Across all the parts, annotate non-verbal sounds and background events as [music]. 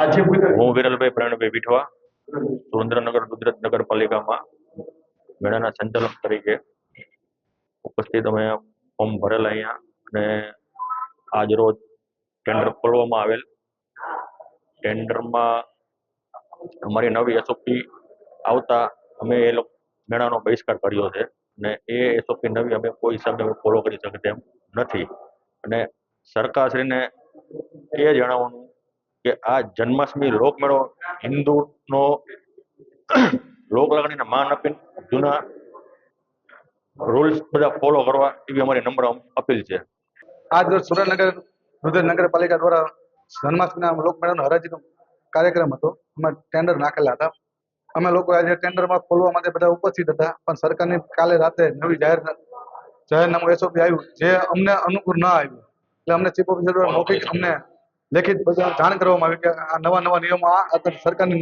હું વિરલભાઈ પ્રવીણભાઈ વિઠવા, સુરેન્દ્રનગર ગુજરાત નગરપાલિકામાં મેળાના સંચાલક તરીકે ઉપસ્થિત અમે ફોર્મ ભરેલા અહીંયા અને આજ રોજ ટેન્ડર ખોલવામાં આવેલ. ટેન્ડરમાં અમારી નવી એસઓપી આવતા અમે એ લોકો, મેળાનો બહિષ્કાર કર્યો છે અને એ એસઓપી નવી અમે કોઈ હિસાબે અમે ફોલો કરી શકે તેમ નથી. અને સરકારશ્રીને એ જણાવવાનું કે આ જન્માષ્ટમી લોકમેળો હિન્દુનો [clears throat] લોકલાગણીને માન આપીને જૂના રૂલ્સ બધા ફોલો કરવા એવી અમારી નમ્ર અપીલ છે. આજ રોજ સુરેન્દ્રનગર રુદ્ર નગરપાલિકા દ્વારા જન્માષ્ટમીના લોકમેળાનો હરાજીનો કાર્યક્રમ હતો. અમે ટેન્ડર નાખેલા હતા. અમે લોકો આજે ટેન્ડરમાં ખોલવા માટે બધા ઉપસ્થિત હતા. પણ સરકારની કાલે રાતે નવી જાહેર જાહેરનામું એસઓપી આવ્યું જે અમને અનુકૂળ ન આવ્યું. એટલે અમને ચીફ ઓફિસર દ્વારા મૌખિક અમને લેખિત જાણ કરવામાં આવી કે આ નવા નવા નિયમો આ સરકારની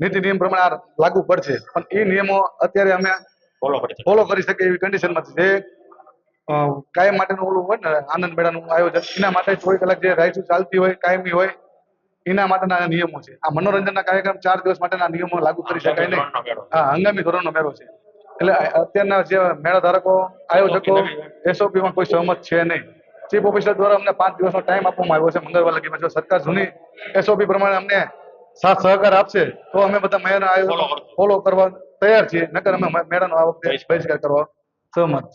નીતિ નિયમ પ્રમાણે આ લાગુ પડશે. પણ એ નિયમો અત્યારે અમે ફોલો કરી શકે ફોલો કરી શકે એવી કન્ડિશનમાં જે કાયમ માટેનું ઓલું હોય ને આનંદ મેળાનું આયોજન એના માટે ચોવીસ કલાક જે રાઈડ ચાલતી હોય કાયમી હોય એના માટેના નિયમો છે. આ મનોરંજનના કાર્યક્રમ ચાર દિવસ માટેના નિયમો લાગુ કરી શકાય નહીં. હા હંગામી ધોરણનો મેળો છે. એટલે અત્યારના જે મેળા ધારકો આયોજકો એસઓપી માં કોઈ સહમત છે નહીં. ચીફ ઓફિસર દ્વારા અમને પાંચ દિવસનો ટાઈમ આપવામાં આવ્યો છે. મંગળવાર લગી જો સરકાર જૂની એસઓપી પ્રમાણે અમને સાથ સહકાર આપશે તો અમે બધા મેળાના આયોજકો ફોલો કરવા તૈયાર છીએ. નકર અમે મેળાનો આ વખતે બહિષ્કાર. કરવા સહમત